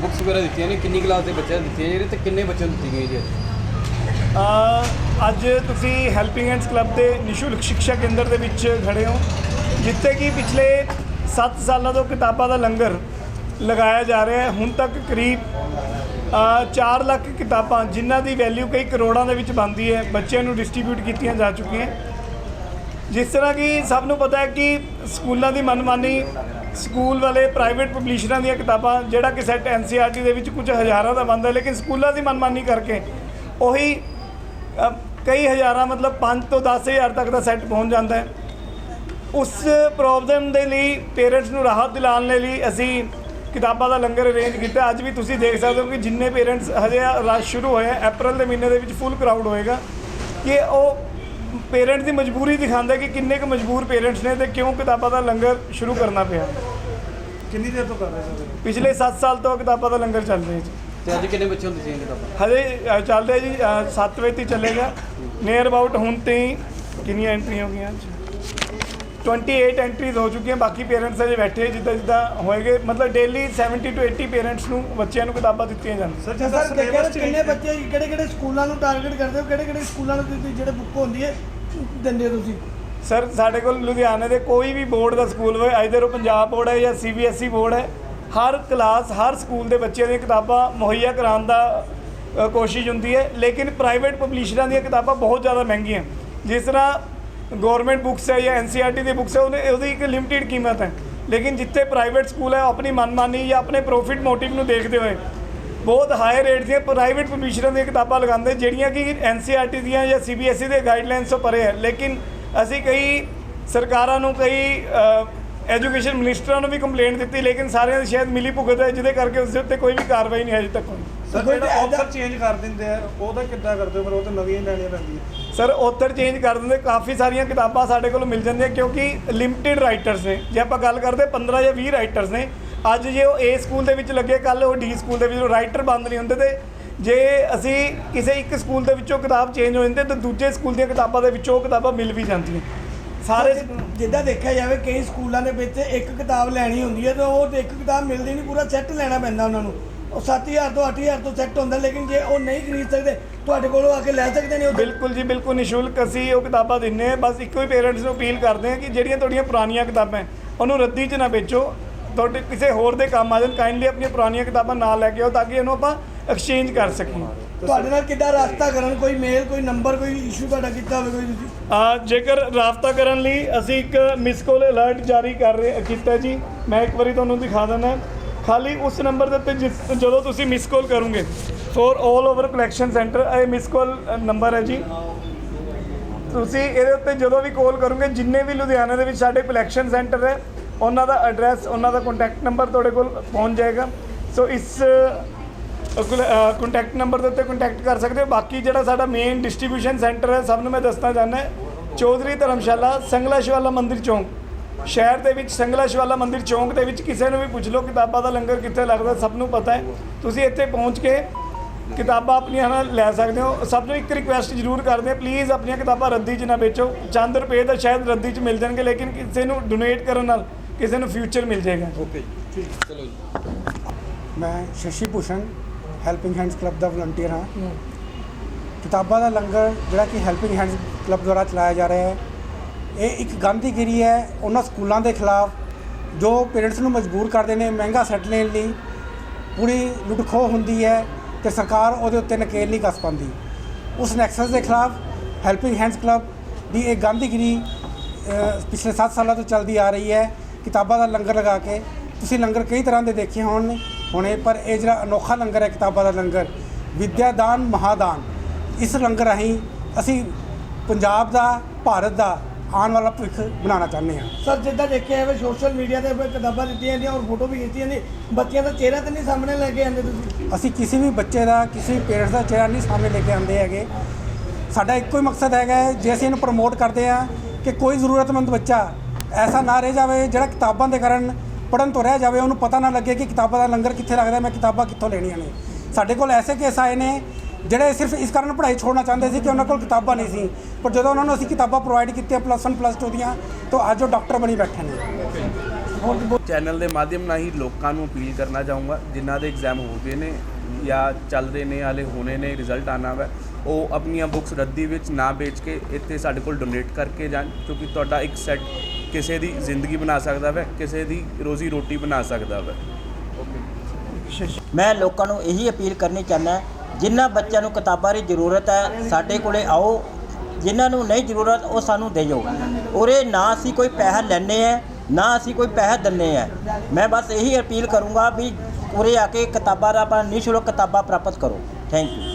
Books ਵਗੈਰਾ ਦਿੱਤੀਆਂ ਨੇ? ਕਿੰਨੀ ਕਲਾਸ ਦੇ ਬੱਚਿਆਂ ਨੂੰ ਦਿੱਤੀਆਂ ਜੀ ਤੇ ਕਿੰਨੇ ਬੱਚਿਆਂ ਨੂੰ ਦਿੱਤੀਆਂ ਗਈਆਂ ਜੀ ਅੱਜ? ਤੁਸੀਂ ਹੈਲਪਿੰਗ ਹੈਂਡਸ ਕਲੱਬ ਦੇ ਨਿਸ਼ੁਲਕ ਸਿੱਖਿਆ ਕੇਂਦਰ ਦੇ ਵਿੱਚ ਖੜੇ ਹੋ ਜਿੱਥੇ ਕਿ ਪਿਛਲੇ 7 ਸਾਲਾਂ ਤੋਂ ਕਿਤਾਬਾਂ ਦਾ ਲੰਗਰ ਲਗਾਇਆ ਜਾ ਰਿਹਾ ਹੈ। ਹੁਣ ਤੱਕ ਕਰੀਬ ਅ, 4 ਲੱਖ ਕਿਤਾਬਾਂ ਜਿਨ੍ਹਾਂ ਦੀ ਵੈਲਿਊ ਕਈ ਕਰੋੜਾਂ ਦੇ ਵਿੱਚ ਬਣਦੀ ਹੈ ਬੱਚਿਆਂ ਨੂੰ ਡਿਸਟ੍ਰੀਬਿਊਟ ਕੀਤੀਆਂ ਜਾ ਚੁੱਕੀਆਂ। ਜਿਸ ਤਰ੍ਹਾਂ ਕਿ ਸਭ ਨੂੰ ਪਤਾ ਹੈ ਕਿ ਸਕੂਲਾਂ ਦੀ ਮਨਮਾਨੀ ਸਕੂਲ ਵਾਲੇ ਪ੍ਰਾਈਵੇਟ ਪਬਲਿਸ਼ਰਾਂ ਦੀਆਂ ਕਿਤਾਬਾਂ, ਜਿਹੜਾ ਕਿ ਸੈੱਟ ਐਨਸੀਆਰਟੀ ਦੇ ਵਿੱਚ ਕੁਝ ਹਜ਼ਾਰਾਂ ਦਾ ਬਣਦਾ, ਲੇਕਿਨ ਸਕੂਲਾਂ ਦੀ ਮਨਮਾਨੀ ਕਰਕੇ ਉਹੀ ਕਈ ਹਜ਼ਾਰਾਂ, ਮਤਲਬ 5 ਤੋਂ 10000 ਤੱਕ ਦਾ ਸੈੱਟ ਪਹੁੰਚ ਜਾਂਦਾ ਹੈ। ਉਸ ਪ੍ਰੋਬਲਮ ਦੇ ਲਈ ਪੇਰੈਂਟਸ ਨੂੰ ਰਾਹਤ ਦਿਲਾਉਣ ਦੇ ਲਈ ਅਸੀਂ ਕਿਤਾਬਾਂ ਦਾ ਲੰਗਰ ਅਰੇਂਜ ਕੀਤਾ। ਅੱਜ ਵੀ ਤੁਸੀਂ ਦੇਖ ਸਕਦੇ ਹੋ ਕਿ ਜਿੰਨੇ ਪੇਰੈਂਟਸ ਹਜੇ ਰਸ਼ ਸ਼ੁਰੂ ਹੋਇਆ ਅਪ੍ਰੈਲ ਦੇ ਮਹੀਨੇ ਦੇ ਵਿੱਚ ਫੁੱਲ ਕਰਾਊਡ ਹੋਏਗਾ ਕਿ ਉਹ ਪੇਰੈਂਟਸ ਦੀ ਮਜਬੂਰੀ ਦਿਖਾਉਂਦਾ ਕਿ ਕਿੰਨੇ ਕੁ ਮਜਬੂਰ ਪੇਰੈਂਟਸ ਨੇ ਤੇ ਕਿਉਂ ਕਿਤਾਬਾਂ ਦਾ ਲੰਗਰ ਸ਼ੁਰੂ ਕਰਨਾ ਪਿਆ। ਕਿੰਨੀ ਦੇਰ ਤੋਂ ਕਰ ਰਹੇ ਸਰ ਪਿਛਲੇ 7 ਸਾਲ ਤੋਂ ਕਿਤਾਬਾਂ ਦਾ ਲੰਗਰ ਚੱਲ ਰਿਹਾ ਜੀ। ਤੇ ਅੱਜ ਕਿੰਨੇ ਬੱਚਿਆਂ ਨੂੰ ਦਿੱਤੀਆਂ ਕਿਤਾਬਾਂ? ਹਜੇ ਅ, ਚੱਲ ਰਿਹਾ ਜੀ 7 ਵਜੇ ਤੱਕ ਚੱਲੇਗਾ। ਨੀਅਰ ਅਬਾਊਟ ਹੁਣ ਤੇ ਕਿੰਨੀਆਂ ਐਂਟਰੀਆਂ ਹੋ ਗਈਆਂ? ਅੱਜ 28 ਐਂਟਰੀਜ਼ ਹੋ ਚੁੱਕੀਆਂ ਬਾਕੀ ਪੇਰੈਂਟਸ ਅਜੇ ਬੈਠੇ ਜਿੱਦਾਂ ਜਿੱਦਾਂ ਹੋਏਗੇ। ਮਤਲਬ ਡੇਲੀ 70 ਤੋਂ 80 ਪੇਰੈਂਟਸ ਨੂੰ ਬੱਚਿਆਂ ਨੂੰ ਕਿਤਾਬਾਂ ਦਿੱਤੀਆਂ ਜਾਂਦੀਆਂ। ਸਰ ਸਰ ਕਿੰਨੇ ਬੱਚੇ ਕਿਹੜੇ ਕਿਹੜੇ ਸਕੂਲਾਂ ਨੂੰ ਟਾਰਗੇਟ ਕਰਦੇ ਹੋ? ਕਿਹੜੇ ਕਿਹੜੇ ਸਕੂਲਾਂ ਨੂੰ ਜਿਹੜੇ ਬੁੱਕ ਹੁੰਦੀ ਹੈ ਦਿੰਦੇ ਹੋ ਤੁਸੀਂ? ਸਰ ਸਾਡੇ ਕੋਲ ਲੁਧਿਆਣੇ ਦੇ ਕੋਈ ਵੀ ਬੋਰਡ ਦਾ ਸਕੂਲ ਹੋਵੇ ਆਈਦਰ ਉਹ ਪੰਜਾਬ ਬੋਰਡ ਹੈ ਜਾਂ ਸੀਬੀਐਸਈ ਬੋਰਡ ਹੈ ਹਰ ਕਲਾਸ ਹਰ ਸਕੂਲ ਦੇ ਬੱਚਿਆਂ ਦੀਆਂ ਕਿਤਾਬਾਂ ਮੁਹੱਈਆ ਕਰਾਉਣ ਦਾ ਅ, ਕੋਸ਼ਿਸ਼ ਹੁੰਦੀ ਹੈ ਲੇਕਿਨ ਪ੍ਰਾਈਵੇਟ ਪਬਲਿਸ਼ਰਾਂ ਦੀਆਂ ਕਿਤਾਬਾਂ ਬਹੁਤ ਜ਼ਿਆਦਾ ਮਹਿੰਗੀਆਂ ਜਿਸ ਤਰ੍ਹਾਂ ਗਵਰਨਮੈਂਟ ਬੁੱਕਸ ਹੈ ਜਾਂ ਐਨਸੀਆਰਟੀ ਦੀ ਬੁੱਕਸ ਹੈ ਉਹਨੇ ਉਹਦੀ ਇੱਕ ਲਿਮਟਿਡ ਕੀਮਤ ਹੈ। ਲੇਕਿਨ ਜਿੱਥੇ ਪ੍ਰਾਈਵੇਟ ਸਕੂਲ ਹੈ ਉਹ ਆਪਣੀ ਮਨਮਾਨੀ ਜਾਂ ਆਪਣੇ ਪ੍ਰੋਫਿਟ ਮੋਟਿਵ ਨੂੰ ਦੇਖਦੇ ਹੋਏ ਬਹੁਤ ਹਾਈ ਰੇਟ ਦੀਆਂ ਪ੍ਰਾਈਵੇਟ ਪਬਲਿਸ਼ਰਾਂ ਦੀਆਂ ਕਿਤਾਬਾਂ ਲਗਾਉਂਦੇ ਜਿਹੜੀਆਂ ਕਿ ਐਨਸੀਆਰਟੀ ਦੀਆਂ ਜਾਂ ਸੀਬੀਐਸਈ ਦੇ ਗਾਈਡਲਾਈਨਸ ਤੋਂ ਪਰੇ ਹੈ ਲੇਕਿਨ ਅਸੀਂ ਕਈ ਸਰਕਾਰਾਂ ਨੂੰ ਕਈ ਐਜੂਕੇਸ਼ਨ ਮਿਨਿਸਟਰਾਂ ਨੂੰ ਵੀ ਕੰਪਲੇਂਟ ਦਿੱਤੀ ਲੇਕਿਨ ਸਾਰਿਆਂ ਦੀ ਸ਼ਾਇਦ ਮਿਲੀ ਭੁਗਤ ਹੈ ਜਿਹਦੇ ਕਰਕੇ ਉਸ ਦੇ ਉੱਤੇ ਕੋਈ ਵੀ ਕਾਰਵਾਈ ਨਹੀਂ ਅਜੇ ਤੱਕ ਹੋਈ। ਸਰ ਜਿਹੜਾ ਚੇਂਜ ਕਰ ਦਿੰਦੇ ਆ ਉਹਦਾ ਕਿੱਦਾਂ ਕਰਦੇ ਹੋ? ਫਿਰ ਉਹ ਤਾਂ ਨਵੀਆਂ ਲੈਣੀਆਂ ਪੈਂਦੀਆਂ। ਸਰ ਆਥਰ ਚੇਂਜ ਕਰ ਦਿੰਦੇ ਕਾਫੀ ਸਾਰੀਆਂ ਕਿਤਾਬਾਂ ਸਾਡੇ ਕੋਲ ਮਿਲ ਜਾਂਦੀਆਂ ਕਿਉਂਕਿ ਲਿਮਟਿਡ ਰਾਈਟਰਸ ਨੇ। ਜੇ ਆਪਾਂ ਗੱਲ ਕਰਦੇ 15 ਜਾਂ 20 ਰਾਈਟਰਸ ਨੇ ਅੱਜ ਜੇ ਉਹ ਏ ਸਕੂਲ ਦੇ ਵਿੱਚ ਲੱਗੇ ਕੱਲ ਉਹ ਡੀ ਸਕੂਲ ਦੇ ਵਿੱਚ ਰਾਈਟਰ ਬੰਦ ਨਹੀਂ ਹੁੰਦੇ ਤੇ ਜੇ ਅਸੀਂ ਕਿਸੇ ਇੱਕ ਸਕੂਲ ਦੇ ਵਿੱਚੋਂ ਕਿਤਾਬ ਚੇਂਜ ਹੋ ਜਾਂਦੀ ਤੇ ਦੂਜੇ ਸਕੂਲ ਦੀਆਂ ਕਿਤਾਬਾਂ ਦੇ ਵਿੱਚੋਂ ਉਹ ਕਿਤਾਬਾਂ ਮਿਲ ਵੀ ਜਾਂਦੀਆਂ। ਸਾਰੇ ਜਿੱਦਾਂ ਦੇਖਿਆ ਜਾਵੇ ਕਈ ਸਕੂਲਾਂ ਦੇ ਵਿੱਚ ਇੱਕ ਕਿਤਾਬ ਲੈਣੀ ਹੁੰਦੀ ਹੈ ਤਾਂ ਉਹ ਇੱਕ ਕਿਤਾਬ ਮਿਲਦੀ ਨਹੀਂ ਪੂਰਾ ਸੈੱਟ ਲੈਣਾ ਪੈਂਦਾ ਉਹਨਾਂ ਨੂੰ। ਉਹ 7000 ਤੋਂ 8000 ਤੋਂ ਸੈੱਟ ਹੁੰਦਾ ਲੇਕਿਨ ਜੇ ਉਹ ਨਹੀਂ ਖਰੀਦ ਸਕਦੇ ਤੁਹਾਡੇ ਕੋਲੋਂ ਆ ਕੇ ਲੈ ਸਕਦੇ ਨੇ ਉਹ ਬਿਲਕੁਲ ਜੀ ਬਿਲਕੁਲ ਨਿਸ਼ੁਲਕ ਅਸੀਂ ਉਹ ਕਿਤਾਬਾਂ ਦਿੰਨੇ ਆ ਬਸ ਇੱਕੋ ਹੀ ਪੇਰੈਂਟਸ ਨੂੰ ਅਪੀਲ ਕਰਦੇ ਆ ਕਿ ਜਿਹੜੀਆਂ ਤੁਹਾਡੀਆਂ ਪੁਰਾਣੀਆਂ ਕਿਤਾਬਾਂ ਉਹਨੂੰ ਰੱਦੀ 'ਚ ਨਾ ਵੇਚੋ। ਤੁਹਾਡੇ ਕਿਸੇ ਹੋਰ ਦੇ ਕੰਮ ਆ ਜਾਣ ਕਾਈਂਡਲੀ ਆਪਣੀਆਂ ਪੁਰਾਣੀਆਂ ਕਿਤਾਬਾਂ ਨਾਲ ਲੈ ਕੇ ਆਓ ਤਾਂ ਕਿ ਇਹਨੂੰ ਆਪਾਂ ਐਕਸਚੇਂਜ ਕਰ ਸਕੀਏ। ਤੁਹਾਡੇ ਨਾਲ ਕਿੱਦਾਂ ਰਾਸਤਾ ਕਰਨ? ਕੋਈ ਮੇਲ ਕੋਈ ਨੰਬਰ ਕੋਈ ਇਸ਼ੂ ਤੁਹਾਡਾ ਕੀਤਾ ਹੋਵੇ ਕੋਈ ਤੁਸੀਂ? ਆ ਜੇਕਰ ਰਾਬਤਾ ਕਰਨ ਲਈ ਅਸੀਂ ਇੱਕ ਮਿਸ ਕਾਲ ਅਲਰਟ ਜਾਰੀ ਕਰ ਰਹੇ ਕੀਤਾ ਜੀ। ਮੈਂ ਇੱਕ ਵਾਰੀ ਤੁਹਾਨੂੰ ਦਿਖਾ ਦਿੰਦਾ। ਖਾਲੀ ਉਸ ਨੰਬਰ ਦੇ ਉੱਤੇ ਜਿਸ- ਜਦੋਂ ਤੁਸੀਂ ਮਿਸ ਕਾਲ ਕਰੋਗੇ ਫॉर 올 ਓਵਰ ਕਲੈਕਸ਼ਨ ਸੈਂਟਰ ਇਹ ਮਿਸ ਕਾਲ ਨੰਬਰ ਹੈ ਜੀ। ਤੁਸੀਂ ਇਹਦੇ ਉੱਤੇ ਜਦੋਂ ਵੀ ਕਾਲ ਕਰੋਗੇ ਜਿੰਨੇ ਵੀ ਲੁਧਿਆਣਾ ਦੇ ਵਿੱਚ ਸਾਡੇ ਕਲੈਕਸ਼ਨ ਸੈਂਟਰ ਹੈ ਉਹਨਾਂ ਦਾ ਐਡਰੈਸ ਉਹਨਾਂ ਦਾ ਕੰਟੈਕਟ ਨੰਬਰ ਤੁਹਾਡੇ ਕੋਲ ਪਹੁੰਚ ਜਾਏਗਾ। ਸੋ ਇਸ ਕੰਟੈਕਟ ਨੰਬਰ ਦੇ ਉੱਤੇ ਕੰਟੈਕਟ ਕਰ ਸਕਦੇ ਹੋ। ਬਾਕੀ ਜਿਹੜਾ ਸਾਡਾ ਮੇਨ ਡਿਸਟ੍ਰੀਬਿਊਸ਼ਨ ਸੈਂਟਰ ਹੈ, ਸਭ ਨੂੰ ਮੈਂ ਦੱਸਣਾ ਚਾਹੁੰਦਾ ਚੌਧਰੀ ਧਰਮਸ਼ਾਲਾ ਸੰਗਲਾ ਸ਼ਿਵਾਲਾ ਮੰਦਿਰ ਚੌਂਕ। ਸ਼ਹਿਰ ਦੇ ਵਿੱਚ ਸੰਗਲਾ ਸ਼ਿਵਾਲਾ ਮੰਦਿਰ ਚੌਂਕ ਦੇ ਵਿੱਚ ਕਿਸੇ ਨੂੰ ਵੀ ਪੁੱਛ ਲਓ, ਕਿਤਾਬਾਂ ਦਾ ਲੰਗਰ ਕਿੱਥੇ ਲੱਗਦਾ, ਸਭ ਨੂੰ ਪਤਾ ਹੈ। ਤੁਸੀਂ ਇੱਥੇ ਪਹੁੰਚ ਕੇ ਕਿਤਾਬਾਂ ਆਪਣੀਆਂ ਨਾਲ ਲੈ ਸਕਦੇ ਹੋ। ਸਭ ਨੂੰ ਇੱਕ ਰਿਕੁਐਸਟ ਜ਼ਰੂਰ ਕਰਦੇ ਹਾਂ ਪਲੀਜ਼ ਆਪਣੀਆਂ ਕਿਤਾਬਾਂ ਰੱਦੀ 'ਚ ਨਾ ਵੇਚੋ। ਚੰਦ ਰੁਪਏ ਤਾਂ ਸ਼ਾਇਦ ਰੱਦੀ 'ਚ ਮਿਲ ਜਾਣਗੇ, ਲੇਕਿਨ ਕਿਸੇ ਨੂੰ ਡੋਨੇਟ ਕਰਨ ਨਾਲ ਕਿਸੇ ਨੂੰ ਫਿਊਚਰ ਮਿਲ ਜਾਏਗਾ। ਓਕੇ ਜੀ ਚਲੋ ਜੀ। ਮੈਂ Shashi Bhushan helping hands club ਦਾ ਵਲੰਟੀਅਰ ਹਾਂ। ਕਿਤਾਬਾਂ ਦਾ ਲੰਗਰ ਜਿਹੜਾ ਕਿ ਹੈਲਪਿੰਗ ਹੈਂਡਸ ਕਲੱਬ ਦੁਆਰਾ ਚਲਾਇਆ ਜਾ ਰਿਹਾ ਹੈ। ਇਹ ਇੱਕ ਗਾਂਧੀਗਿਰੀ ਹੈ ਉਹਨਾਂ ਸਕੂਲਾਂ ਦੇ ਖਿਲਾਫ ਜੋ ਪੇਰੈਂਟਸ ਨੂੰ ਮਜਬੂਰ ਕਰਦੇ ਨੇ ਮਹਿੰਗਾ ਸੈੱਟ ਲੈਣ ਲਈ ਪੂਰੀ ਲੁੱਟਖੋ ਹੁੰਦੀ ਹੈ ਤੇ ਸਰਕਾਰ ਉਹਦੇ ਉੱਤੇ ਨਕੇਲ ਨਹੀਂ ਕੱਸ ਪਾਉਂਦੀ। ਉਸ ਨੈਕਸਸ ਦੇ ਖਿਲਾਫ ਹੈਲਪਿੰਗ ਹੈਂਡਸ ਕਲੱਬ ਦੀ ਇਹ ਗਾਂਧੀਗਿਰੀ ਪਿਛਲੇ 7 ਸਾਲਾਂ ਤੋਂ ਚੱਲਦੀ ਆ ਰਹੀ ਹੈ। ਕਿਤਾਬਾਂ ਦਾ ਲੰਗਰ ਲਗਾ ਕੇ ਤੁਸੀਂ ਲੰਗਰ ਕਈ ਤਰ੍ਹਾਂ ਦੇ ਦੇਖੇ ਹੋਣ ਹੋਣੇ ਪਰ ਇਹ ਜਿਹੜਾ ਅਨੋਖਾ ਲੰਗਰ ਹੈ ਕਿਤਾਬਾਂ ਦਾ ਲੰਗਰ ਵਿਦਿਆ ਦਾਨ ਮਹਾਦਾਨ ਇਸ ਲੰਗਰ ਰਾਹੀਂ ਅਸੀਂ ਪੰਜਾਬ ਦਾ ਭਾਰਤ ਦਾ ਆਉਣ ਵਾਲਾ ਭਵਿੱਖ ਬਣਾਉਣਾ ਚਾਹੁੰਦੇ ਹਾਂ। ਸਰ ਜਿੱਦਾਂ ਦੇਖਿਆ ਜਾਵੇ ਸੋਸ਼ਲ ਮੀਡੀਆ ਤੇ ਕਿਤਾਬਾਂ ਦਿੱਤੀਆਂ ਜਾਂਦੀਆਂ ਔਰ ਫੋਟੋ ਵੀ ਖਿੱਚੀਆਂ ਨੇ ਬੱਚਿਆਂ ਦਾ ਚਿਹਰਾ ਤਾਂ ਨਹੀਂ ਸਾਹਮਣੇ ਲੈ ਕੇ ਆਉਂਦੇ ਤੁਸੀਂ? ਅਸੀਂ ਕਿਸੇ ਵੀ ਬੱਚੇ ਦਾ ਕਿਸੇ ਵੀ ਪੇਰੈਂਟਸ ਦਾ ਚਿਹਰਾ ਨਹੀਂ ਸਾਹਮਣੇ ਲੈ ਕੇ ਆਉਂਦੇ ਹੈਗੇ। ਸਾਡਾ ਇੱਕੋ ਹੀ ਮਕਸਦ ਹੈਗਾ ਹੈ, ਜੇ ਅਸੀਂ ਇਹਨੂੰ ਪ੍ਰਮੋਟ ਕਰਦੇ ਹਾਂ ਕਿ ਕੋਈ ਜ਼ਰੂਰਤਮੰਦ ਬੱਚਾ ਐਸਾ ਨਾ ਰਹਿ ਜਾਵੇ, ਜਿਹੜਾ ਕਿਤਾਬਾਂ ਦੇ ਕਾਰਨ ਪੜਨ ਤੋਂ ਰਹਿ ਜਾਵੇ, ਉਹਨੂੰ ਪਤਾ ਨਾ ਲੱਗੇ ਕਿ ਕਿਤਾਬਾਂ ਦਾ ਲੰਗਰ ਕਿੱਥੇ ਲੱਗਦਾ, ਮੈਂ ਕਿਤਾਬਾਂ ਕਿੱਥੋਂ ਲੈਣੀਆਂ ਨੇ। ਸਾਡੇ ਕੋਲ ਐਸੇ ਕੇਸ ਆਏ ਨੇ, ਜਿਹੜੇ ਸਿਰਫ ਇਸ ਕਾਰਨ ਪੜ੍ਹਾਈ ਛੋੜਨਾ ਚਾਹੁੰਦੇ ਸੀ ਕਿ ਉਹਨਾਂ ਕੋਲ ਕਿਤਾਬਾਂ ਨਹੀਂ ਸੀ। ਪਰ ਜਦੋਂ ਉਹਨਾਂ ਨੂੰ ਅਸੀਂ ਕਿਤਾਬਾਂ ਪ੍ਰੋਵਾਈਡ ਕੀਤੀਆਂ ਪਲੱਸ 1 ਪਲੱਸ 2 ਦੀਆਂ, ਤਾਂ ਅੱਜ ਉਹ ਡਾਕਟਰ ਬਣੀ ਬੈਠੇ ਨੇ। ਚੈਨਲ ਦੇ ਮਾਧਿਅਮ ਨਾਲ ਹੀ ਲੋਕਾਂ ਨੂੰ ਅਪੀਲ ਕਰਨਾ ਚਾਹੂੰਗਾ, ਜਿਨ੍ਹਾਂ ਦੇ ਐਗਜ਼ਾਮ ਹੋ ਗਏ ਨੇ, ਜਾਂ ਚੱਲ ਰਹੇ ਨੇ, ਹਾਲੇ ਹੋਣੇ ਨੇ ਰਿਜ਼ਲਟ ਆਣਾ ਵਾ, ਉਹ ਆਪਣੀਆਂ ਬੁੱਕਸ ਰੱਦੀ ਵਿੱਚ ਨਾ ਵੇਚ ਕੇ ਇੱਥੇ ਸਾਡੇ ਕੋਲ ਡੋਨੇਟ ਕਰਕੇ ਜਾਣ, ਕਿਉਂਕਿ ਤੁਹਾਡਾ ਇੱਕ ਸੈੱਟ ਕਿਸੇ ਦੀ ਜ਼ਿੰਦਗੀ ਬਣਾ ਸਕਦਾ ਵੈ, ਕਿਸੇ ਦੀ ਰੋਜ਼ੀ ਰੋਟੀ ਬਣਾ ਸਕਦਾ ਵੈ। ਮੈਂ ਲੋਕਾਂ ਨੂੰ ਇਹੀ ਅਪੀਲ ਕਰਨੀ ਚਾਹੁੰਦਾ ਜਿਨ੍ਹਾਂ ਬੱਚਿਆਂ ਨੂੰ ਕਿਤਾਬਾਂ ਦੀ ਜ਼ਰੂਰਤ ਹੈ, ਸਾਡੇ ਕੋਲੇ ਆਓ, ਜਿਨ੍ਹਾਂ ਨੂੰ ਨਹੀਂ ਜ਼ਰੂਰਤ, ਉਹ ਸਾਨੂੰ ਦੇ ਜਾਓ ਉਰੇ ਨਾ ਅਸੀਂ ਕੋਈ ਪੈਸਾ ਲੈਣੇ ਹੈ, ਨਾ ਅਸੀਂ ਕੋਈ ਪੈਸਾ ਦਿੰਨੇ ਹੈ। ਮੈਂ ਬਸ ਇਹੀ ਅਪੀਲ ਕਰੂੰਗਾ ਵੀ ਉਰੇ ਆ ਕੇ ਕਿਤਾਬਾਂ ਦਾ ਆਪਣਾ ਨਿਸ਼ੁਲਕ ਕਿਤਾਬਾਂ ਪ੍ਰਾਪਤ ਕਰੋ। Thank you